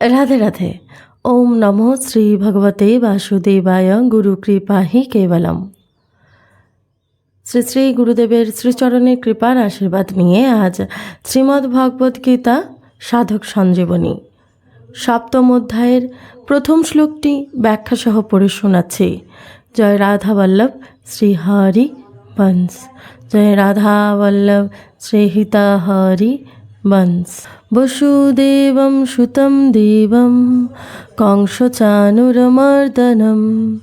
রাধে রাধে। ওম নমো শ্রী ভগবতে বাসুদেবায় গুরু কৃপাহি কেবলম। শ্রী শ্রী গুরুদেবের শ্রীচরণের কৃপার আশীর্বাদ নিয়ে আজ শ্রীমদ্ ভগবদ্ গীতা সাধক সঞ্জীবনী সপ্তম অধ্যায়ের প্রথম শ্লোকটি ব্যাখ্যাসহ পড়ে শোনাচ্ছি। জয় রাধা বল্লভ শ্রী হরি বংশ জয় রাধা বল্লভ শ্রী হিতা হরি বংশ বসুদেবম সুতম দেবম, কংসচানুরমর্দনম,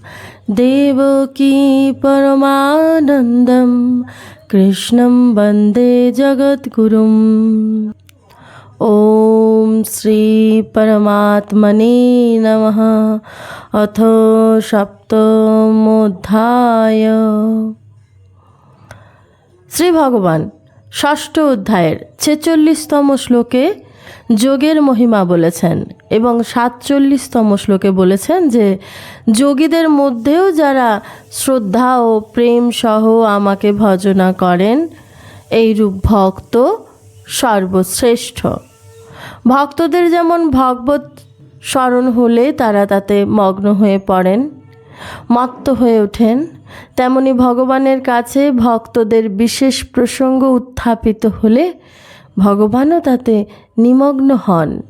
দেবকী পরমানন্দম, কৃষ্ণম বন্দে জগদ্গুরুম ॐ পরমাত্মনে নমঃ। অথ সপ্তমোধ্যায়। শ্রী ভগবান। ষষ্ঠ অধ্যায়ের ছেচল্লিশতম শ্লোকে যোগের মহিমা বলেছেন এবং সাতচল্লিশতম শ্লোকে বলেছেন যে, যোগীদের মধ্যেও যারা শ্রদ্ধা ও প্রেম সহ আমাকে ভজনা করেন, এইরূপ ভক্ত সর্বশ্রেষ্ঠ। ভক্তদের যেমন ভগবত স্মরণ হলে তারা তাতে মগ্ন হয়ে পড়েন, মত্ত হয়ে ওঠেন তেমনি ভগবানের কাছে ভক্তদের বিশেষ প্রসঙ্গ উত্থাপিত হলে ভগবানও তাতে নিমগ্ন হন।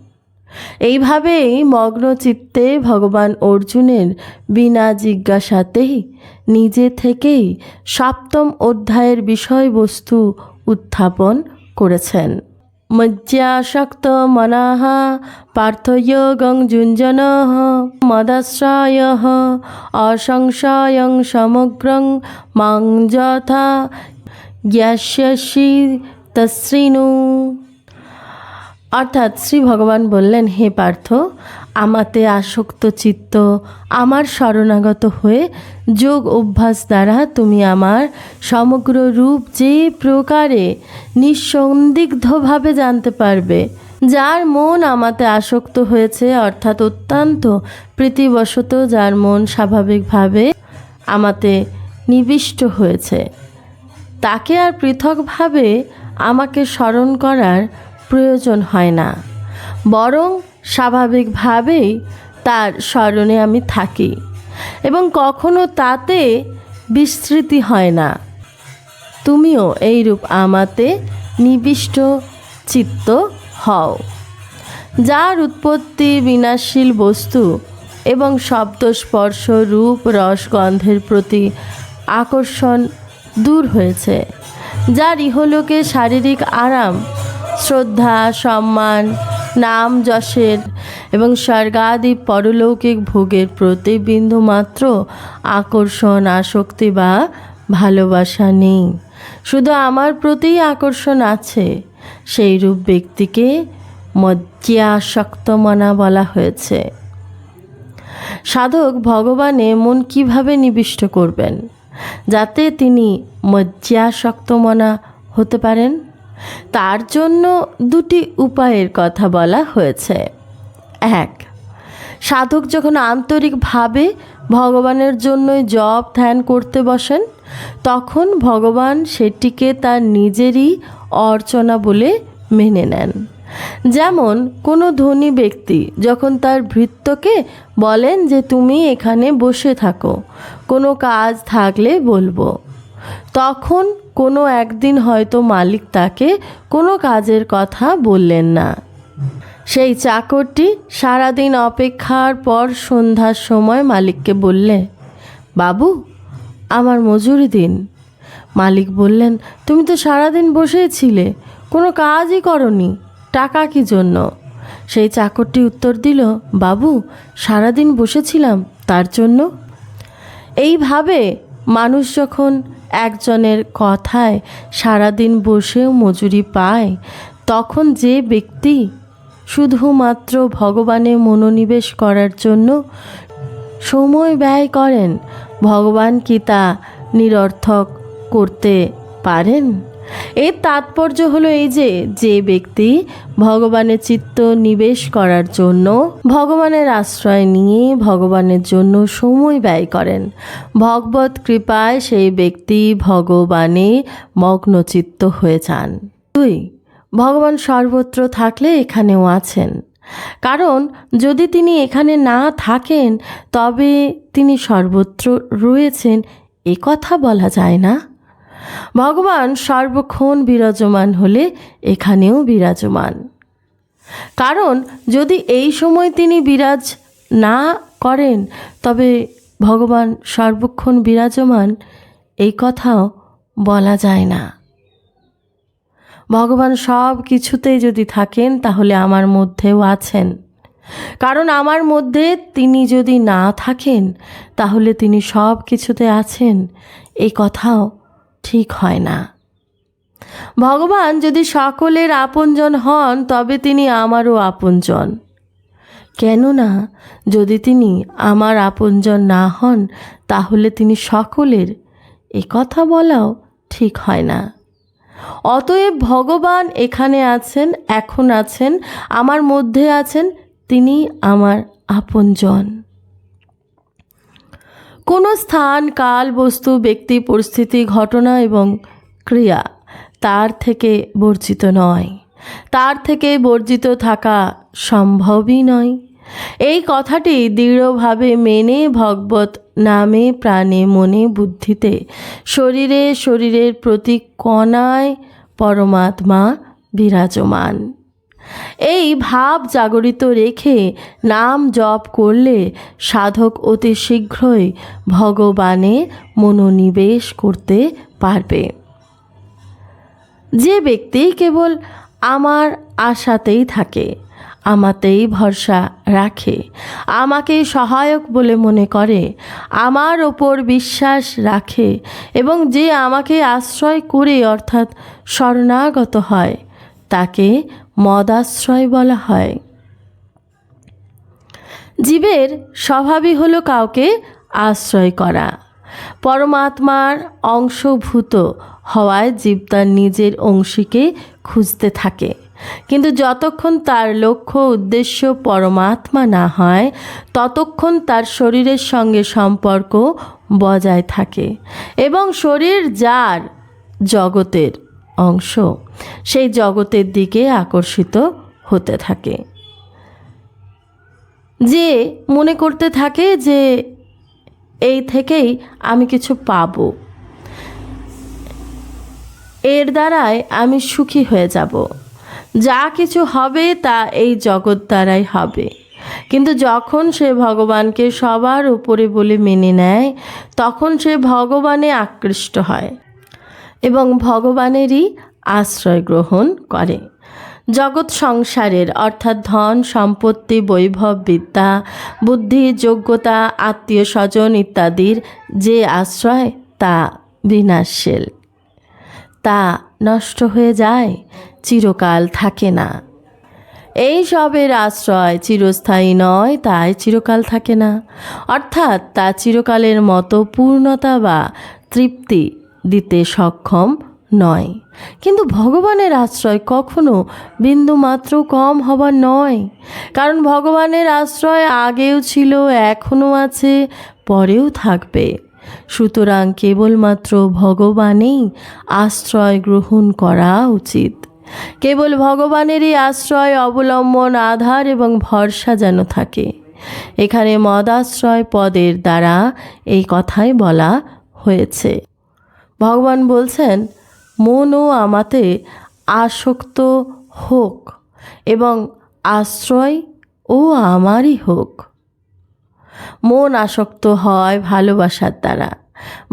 এইভাবেই মগ্ন চিত্তে ভগবান অর্জুনের বিনা জিজ্ঞাসাতেই নিজে থেকেই সপ্তম অধ্যায়ের বিষয়বস্তু উত্থাপন করেছেন। মজ্জাসক্ত মনাহ পার্থয়োগং যুঞ্জন মদাশ্রয় অসংশয়ং সমগ্রং মাং যথা জ্ঞাস্যসি তশ্রিনু অর্থাৎ শ্রী ভগবান বললেন হে পার্থ আমাতে আসক্ত চিত্ত, আমার শরণাগত হয়ে যোগ অভ্যাস দ্বারা তুমি আমার সমগ্র রূপ যে প্রকারে নিঃসন্দিগ্ধভাবে জানতে পারবে, যার মন আমাতে আসক্ত হয়েছে, অর্থাৎ অত্যন্ত প্রীতিবশত যার মন স্বাভাবিকভাবে আমাতে নিবিষ্ট হয়েছে। তাকে আর পৃথকভাবে আমাকে স্মরণ করার প্রয়োজন হয় না, বরং স্বাভাবিকভাবেই তার স্মরণে আমি থাকি এবং কখনো তাতে বিস্তৃতি হয় না। তুমিও এইরূপ আমাতে নিবিষ্ট চিত্ত হও। যার উৎপত্তি বিনাশীল বস্তু এবং শব্দ স্পর্শ রূপ, রস, গন্ধের প্রতি আকর্ষণ দূর হয়েছে, যার ইহলোকে শারীরিক আরাম, শ্রদ্ধা, সম্মান নাম যশের এবং স্বর্গাদি পরলৌকিক ভোগের প্রতি বিন্দু মাত্র আকর্ষণ, আসক্তি বা ভালোবাসা নেই। শুধু আমার প্রতিই আকর্ষণ আছে সেই রূপ ব্যক্তিকে মজ্জিয়াসক্ত মনা বলা হয়েছে। সাধক ভগবানে মন কীভাবে নিবিষ্ট করবেন? যাতে তিনি মজ্জিয়াসক্ত মনা হতে পারেন? তার জন্য দুটি উপায়ের কথা বলা হয়েছে। এক, সাধক যখন আন্তরিকভাবে ভগবানের জন্যই জপ ধ্যান করতে বসেন, তখন ভগবান সেটিকে তার নিজেরই অর্চনা বলে মেনে নেন। যেমন কোনো ধনী ব্যক্তি যখন তার ভৃত্যকে বলেন যে, তুমি এখানে বসে থাকো, কোনো কাজ থাকলে বলব। তখন কোনো একদিন হয়তো মালিক তাকে কোনো কাজের কথা বললেন না। সেই চাকরটি সারাদিন অপেক্ষার পর সন্ধ্যার সময় মালিককে বললে, বাবু, আমার মজুরি দিন। মালিক বললেন, তুমি তো সারাদিন বসেই ছিলে, কোনো কাজই করনি, টাকা কি জন্য? সেই চাকরটি উত্তর দিল, বাবু, সারাদিন বসেছিলাম, তার জন্য। এইভাবে মানুষ যখন একজনের কথায় সারাদিন বসেও মজুরি পায়, তখন যে ব্যক্তি শুধুমাত্র ভগবানে মনোনিবেশ করার জন্য সময় ব্যয় করেন, ভগবান কি তা নিরর্থক করতে পারেন? এর তাৎপর্য হলো এই যে যে ব্যক্তি ভগবানের চিত্ত নিবেশ করার জন্য ভগবানের আশ্রয় নিয়ে ভগবানের জন্য সময় ব্যয় করেন। ভগবত কৃপায় সেই ব্যক্তি ভগবানে মগ্নচিত্ত হয়ে যান। দুই, ভগবান সর্বত্র থাকলে এখানেও আছেন। কারণ যদি তিনি এখানে না থাকেন, তবে তিনি সর্বত্র রয়েছেন, এ কথা বলা যায় না? ভগবান সর্বক্ষণ বিরাজমান হলে এখানেও বিরাজমান। কারণ যদি এই সময় তিনি বিরাজ না করেন, তবে ভগবান সর্বক্ষণ বিরাজমান, এই কথাও বলা যায় না। ভগবান সব কিছুতেই যদি থাকেন, তাহলে আমার মধ্যেও আছেন। কারণ আমার মধ্যে তিনি যদি না থাকেন, তাহলে তিনি সব কিছুতে আছেন, এই কথাও ঠিক হয় না। ভগবান যদি সকলের আপনজন হন, তবে তিনি আমারও আপনজন। কেননা, যদি তিনি আমার আপনজন না হন, তাহলে তিনি সকলের। এ কথা বলাও ঠিক হয় না। অতএব ভগবান এখানে আছেন, এখন আছেন, আমার মধ্যে আছেন, তিনি আমার আপনজন। কোনো স্থান, কাল, বস্তু, ব্যক্তি, পরিস্থিতি, ঘটনা এবং ক্রিয়া তার থেকে বর্জিত নয়। তার থেকে বর্জিত থাকা সম্ভবই নয়। এই কথাটি দৃঢ়ভাবে মেনে ভগবত নামে প্রাণে মনে বুদ্ধিতে শরীরে শরীরের প্রতি কণায় পরমাত্মা বিরাজমান। এই ভাব জাগরিত রেখে নাম জপ করলে সাধক অতি শীঘ্রই ভগবানে মনোনিবেশ করতে পারবে। যে ব্যক্তি কেবল আমার আশাতেই থাকে, আমাতেই ভরসা রাখে, আমাকে সহায়ক বলে মনে করে, আমার ওপর বিশ্বাস রাখে এবং যে আমাকে আশ্রয় করে অর্থাৎ শরণাগত হয়, তাকে মদাশ্রয় বলা হয়। জীবের স্বভাবই হলো কাউকে আশ্রয় করা। পরমাত্মার অংশভূত হওয়ায় জীব তার নিজের অংশীকে খুঁজতে থাকে। কিন্তু যতক্ষণ তার লক্ষ্য উদ্দেশ্য পরমাত্মা না হয়, ততক্ষণ তার শরীরের সঙ্গে সম্পর্ক বজায় থাকে এবং শরীর যার জগতের অংশ। সেই জগতের দিকে আকর্ষিত হতে থাকে। যে মনে করতে থাকে যে এই থেকেই আমি কিছু পাব। এর দ্বারাই আমি সুখী হয়ে যাব। যা কিছু হবে তা এই জগৎ দ্বারাই হবে। কিন্তু যখন সে ভগবানকে সবার উপরে বলে মেনে নেয়, তখন সে ভগবানে আকৃষ্ট হয় এবং ভগবানেরই আশ্রয় গ্রহণ করে। জগৎ সংসারের, অর্থাৎ ধন, সম্পত্তি, বৈভব, বিদ্যা, বুদ্ধি, যোগ্যতা, আত্মীয় স্বজন ইত্যাদির যে আশ্রয়, তা বিনাশশীল। তা নষ্ট হয়ে যায়, চিরকাল থাকে না। এই সবের আশ্রয় চিরস্থায়ী নয়, তাই চিরকাল থাকে না। অর্থাৎ তা চিরকালের মতো পূর্ণতা বা তৃপ্তি দিতে সক্ষম নয়। কিন্তু ভগবানের আশ্রয় কখনো বিন্দু মাত্র কম হবার নয়। কারণ ভগবানের আশ্রয় আগেও ছিল, এখনও আছে, পরেও থাকবে। সুতরাং কেবলমাত্র ভগবানেই আশ্রয় গ্রহণ করা উচিত। কেবল ভগবানেরই আশ্রয় অবলম্বন, আধার এবং ভরসা যেন থাকে। এখানে মদাশ্রয় পদের দ্বারা এই কথাই বলা হয়েছে। ভগবান বলছেন মনও আমাতে আসক্ত হোক এবং আশ্রয় ও আমারই হোক। মন আসক্ত হয় ভালোবাসার দ্বারা।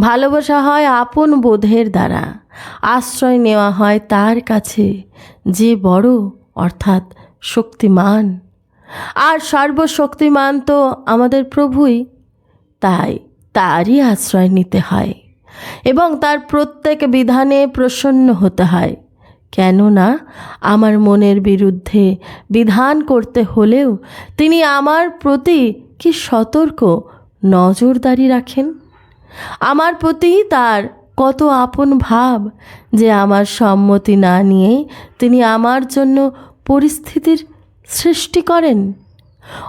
ভালোবাসা হয় আপন বোধের দ্বারা। আশ্রয় নেওয়া হয় তার কাছে, যে বড়, অর্থাৎ শক্তিমান। আর সর্বশক্তিমান তো আমাদের প্রভুই, তাই তারই আশ্রয় নিতে হয়। এবং তার প্রত্যেক বিধানে প্রসন্ন হতে হয়। কেননা আমার মনের বিরুদ্ধে বিধান করতে হলেও তিনি আমার প্রতি কি সতর্ক নজরদারি রাখেন? আমার প্রতি তার কত আপন ভাব যে আমার সম্মতি না নিয়ে তিনি আমার জন্য পরিস্থিতির সৃষ্টি করেন?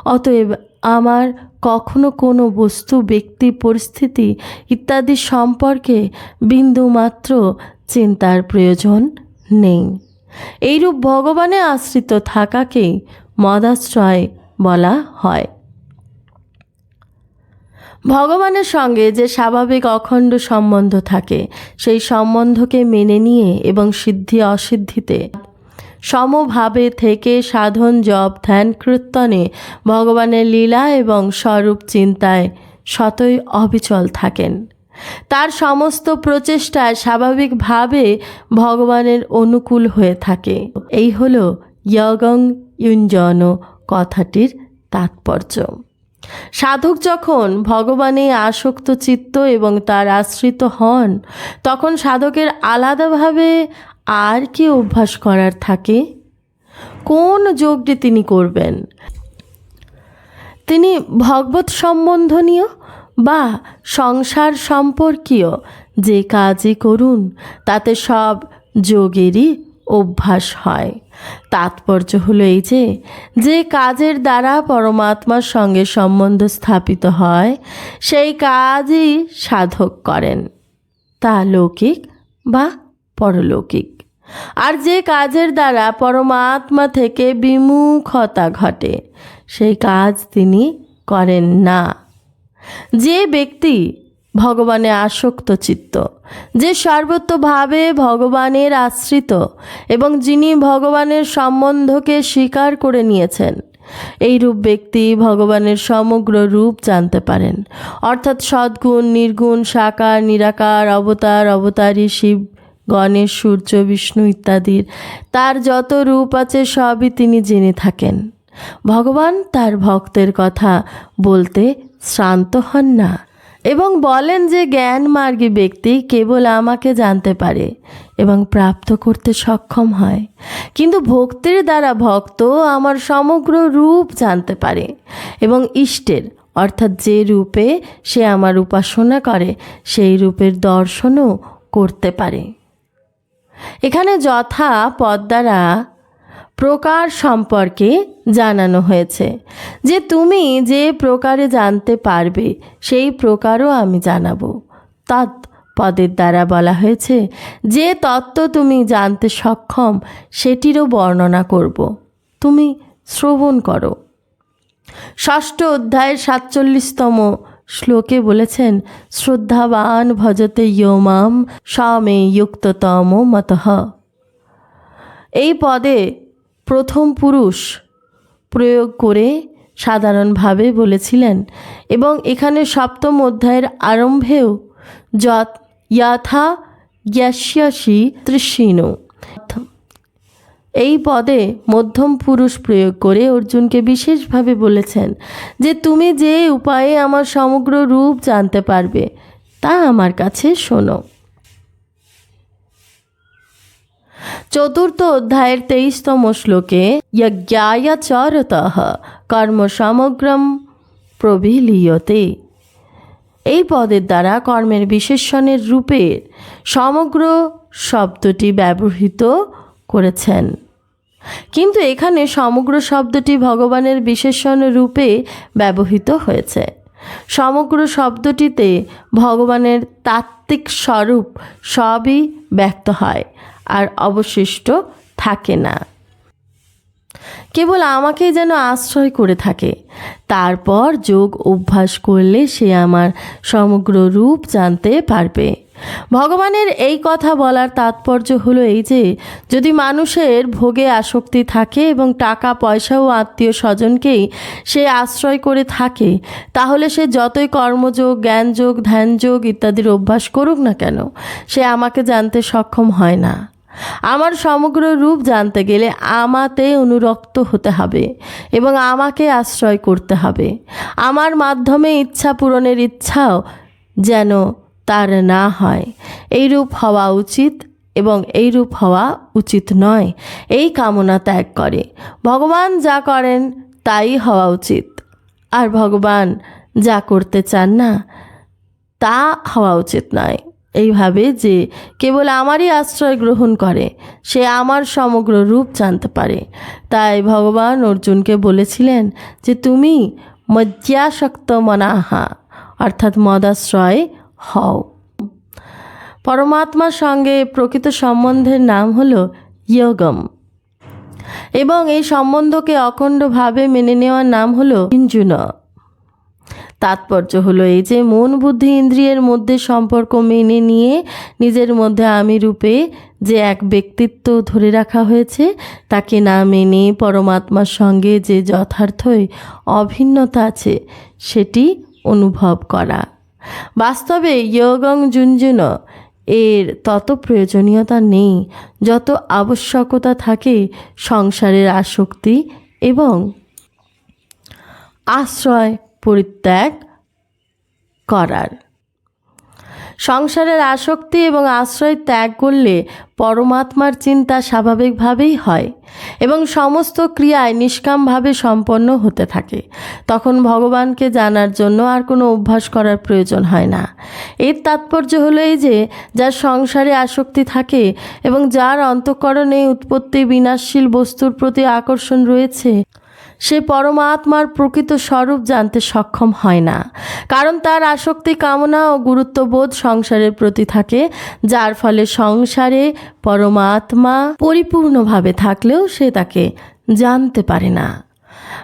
অতএব আমার কখনো কোনো বস্তু, ব্যক্তি, পরিস্থিতি ইত্যাদি সম্পর্কে বিন্দুমাত্র চিন্তার প্রয়োজন নেই। এইরূপ ভগবানে আশ্রিত থাকাকেই মদাশ্রয় বলা হয়। ভগবানের সঙ্গে যে স্বাভাবিক অখণ্ড সম্বন্ধ থাকে, সেই সম্বন্ধকে মেনে নিয়ে এবং সিদ্ধি অসিদ্ধিতে সমভাবে থেকে সাধন জপ ধ্যান কীর্তনে ভগবানের লীলা এবং স্বরূপ চিন্তায় সতই অবিচল থাকেন। তার সমস্ত প্রচেষ্টায় স্বাভাবিকভাবে ভগবানের অনুকূল হয়ে থাকে। এই হল ইয়গং ইউঞ্জন কথাটির তাৎপর্য। সাধক যখন ভগবানে আসক্ত চিত্ত এবং তার আশ্রিত হন, তখন সাধকের আলাদাভাবে আর কি অভ্যাস করার থাকে? কোন যোগটি তিনি করবেন? তিনি ভগবত সম্বন্ধনীয়? বা সংসার সম্পর্কীয়? যে কাজই করুন, তাতে সব যোগেরই অভ্যাস হয়। তাৎপর্য হলো এই যে যে কাজের দ্বারা পরমাত্মার সঙ্গে সম্বন্ধ স্থাপিত হয়, সেই কাজই সাধক করেন। তা লৌকিক বা পরলৌকিক। আর যে কাজের দ্বারা পরমাত্মা থেকে বিমুখতা ঘটে, সেই কাজ তিনি করেন না। যে ব্যক্তি ভগবানে আসক্ত চিত্ত, যে সর্বত্রভাবে ভগবানের আশ্রিত এবং যিনি ভগবানের সম্বন্ধকে স্বীকার করে নিয়েছেন এই রূপ ব্যক্তি ভগবানের সমগ্র রূপ জানতে পারেন। অর্থাৎ সদ্গুণ, নির্গুণ, সাকার, নিরাকার, অবতার, অবতারী, শিব গণেশ, সূর্য, বিষ্ণু ইত্যাদির। তার যত রূপ আছে সবই তিনি জেনে থাকেন। ভগবান তার ভক্তের কথা বলতে শ্রান্ত হন না এবং বলেন যে জ্ঞান মার্গী ব্যক্তি কেবল আমাকে জানতে পারে এবং প্রাপ্ত করতে সক্ষম হয়। কিন্তু ভক্তির দ্বারা ভক্ত আমার সমগ্র রূপ জানতে পারে এবং ইষ্টের, অর্থাৎ যে রূপে সে আমার উপাসনা করে, সেই রূপের দর্শনও করতে পারে। এখানে যথা পদ দ্বারা প্রকার সম্পর্কে জানানো হয়েছে। যে তুমি যে প্রকারে জানতে পারবে, সেই প্রকারও আমি জানাব। তৎ পদের দ্বারা বলা হয়েছে, যে তত্ত্ব তুমি জানতে সক্ষম, সেটিরও বর্ণনা করব। তুমি শ্রবণ করো। ষষ্ঠ অধ্যায়ের সাতচল্লিশতম শ্লোকে বলেছেন, শ্রদ্ধাবান ভজতে ইয়মাম সমে যুক্ততম মতঃ। এই পদে প্রথম পুরুষ প্রয়োগ করে সাধারণভাবে বলেছিলেন, এবং এখানে সপ্তম অধ্যায়ের আরম্ভেও যথা গ্যাস্যাসী তৃষ্ণীন। এই পদে মধ্যম পুরুষ প্রয়োগ করে অর্জুনকে বিশেষভাবে বলেছেন যে তুমি যে উপায়ে আমার সমগ্র রূপ জানতে পারবে, তা আমার কাছে শোনো। চতুর্থ অধ্যায়ের তেইশতম শ্লোকে যজ্ঞায় চরত কর্ম সমগ্রম প্রবিলীয়তে এই পদের দ্বারা কর্মের বিশেষণের রূপে সমগ্র শব্দটি ব্যবহৃত করেছেন। কিন্তু এখানে সমগ্র শব্দটি ভগবানের বিশেষণ রূপে ব্যবহৃত হয়েছে। সমগ্র শব্দটিতে ভগবানের তাত্ত্বিক স্বরূপ সবই ব্যক্ত হয় আর অবশিষ্ট থাকে না। কেবল আমাকেই যেন আশ্রয় করে থাকে। তারপর যোগ অভ্যাস করলে সে আমার সমগ্র রূপ জানতে পারবে। ভগবানের এই কথা বলার তাৎপর্য হলো এই যে, যদি মানুষের ভোগে আসক্তি থাকে এবং টাকা, পয়সা ও আত্মীয় স্বজনকেই সে আশ্রয় করে থাকে, তাহলে সে যতই কর্মযোগ, জ্ঞানযোগ, ধ্যানযোগ ইত্যাদির অভ্যাস করুক না কেন, সে আমাকে জানতে সক্ষম হয় না। আমার সমগ্র রূপ জানতে গেলে আমাতে অনুরক্ত হতে হবে এবং আমাকে আশ্রয় করতে হবে। আমার মাধ্যমে ইচ্ছা পূরণের ইচ্ছাও যেন তার না হয়। এই রূপ হওয়া উচিত এবং এই রূপ হওয়া উচিত নয়। এই কামনা ত্যাগ করে। ভগবান যা করেন তাই হওয়া উচিত। আর ভগবান যা করতে চান না, তা হওয়া উচিত নয়। এইভাবে যে কেবল আমারই আশ্রয় গ্রহণ করে, সে আমার সমগ্র রূপ জানতে পারে। তাই ভগবান অর্জুনকে বলেছিলেন যে তুমি মজ্জাসক্ত মনাহা অর্থাৎ মদাশ্রয় হও। পরমাত্মার সঙ্গে প্রকৃত সম্বন্ধের নাম হল ইয়োগম। এবং এই সম্বন্ধকে অখণ্ডভাবে মেনে নেওয়ার নাম হলো ইঞ্জুন। তাৎপর্য হলো এই যে মন, বুদ্ধি, ইন্দ্রিয়ের মধ্যে সম্পর্ক মেনে নিয়ে নিজের মধ্যে আমি রূপে যে এক ব্যক্তিত্ব ধরে রাখা হয়েছে, তাকে না মেনে পরমাত্মার সঙ্গে যে যথার্থই অভিন্নতা আছে, সেটি অনুভব করা। বাস্তবে ইয়োগং জুঞ্জুন এর তত প্রয়োজনীয়তা নেই, যত আবশ্যকতা থাকে সংসারের আসক্তি এবং আশ্রয় পরিত্যাগ করার। সংসারের আসক্তি এবং আশ্রয় ত্যাগ করলে পরমাত্মার চিন্তা স্বাভাবিকভাবেই হয় এবং সমস্ত ক্রিয়ায় নিষ্কামভাবে সম্পন্ন হতে থাকে। তখন ভগবানকে জানার জন্য আর কোনো অভ্যাস করার প্রয়োজন হয় না। এর তাৎপর্য হলো এই যে, যার সংসারে আসক্তি থাকে এবং যার অন্তঃকরণে উৎপত্তি বিনাশশীল বস্তুর প্রতি আকর্ষণ রয়েছে সে পরমাত্মার প্রকৃত স্বরূপ জানতে সক্ষম হয় না। কারণ তার আসক্তি, কামনা ও গুরুত্ববোধ সংসারের প্রতি থাকে, যার ফলে সংসারে পরমাত্মা পরিপূর্ণভাবে থাকলেও সে তাকে জানতে পারে না।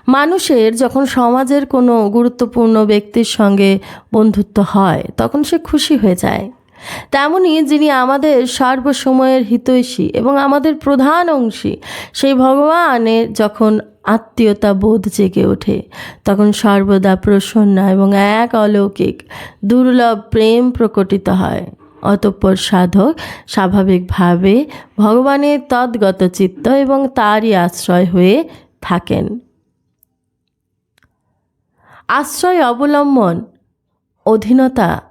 মানুষের যখন সমাজের কোনো গুরুত্বপূর্ণ ব্যক্তির সঙ্গে বন্ধুত্ব হয়, তখন সে খুশি হয়ে যায়। তেমনি যিনি আমাদের সর্বসময়ের হিতৈষী এবং আমাদের প্রধান অংশী, সেই ভগবানের যখন আত্মীয়তা বোধ জেগে ওঠে। তখন সর্বদা প্রসন্ন এবং এক অলৌকিক, দুর্লভ প্রেম প্রকটিত হয়। অতঃপর সাধক স্বাভাবিকভাবে ভগবানের তদ্গত চিত্ত এবং তারই আশ্রয় হয়ে থাকেন। আশ্রয় অবলম্বন, অধীনতা,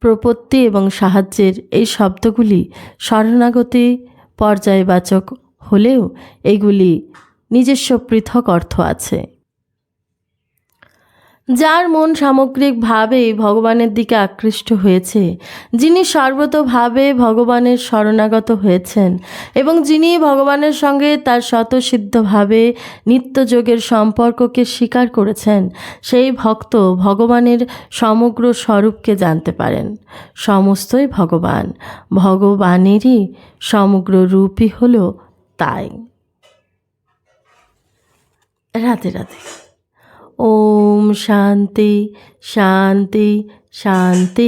প্রপত্তি এবং সাহায্যের এই শব্দগুলি শরণাগতি পর্যায়বাচক হলেও এগুলি নিজস্ব পৃথক অর্থ আছে। যার মন সামগ্রিকভাবে ভগবানের দিকে আকৃষ্ট হয়েছে, যিনি সর্বতভাবে ভগবানের শরণাগত হয়েছেন এবং যিনি ভগবানের সঙ্গে তার স্বতঃসিদ্ধভাবে নিত্যযোগের সম্পর্ককে স্বীকার করেছেন, সেই ভক্ত ভগবানের সমগ্র স্বরূপকে জানতে পারেন। সমস্তই ভগবান, ভগবানেরই সমগ্র রূপই হল তাই। রাধে রাধে। ওম শান্তি শান্তি শান্তি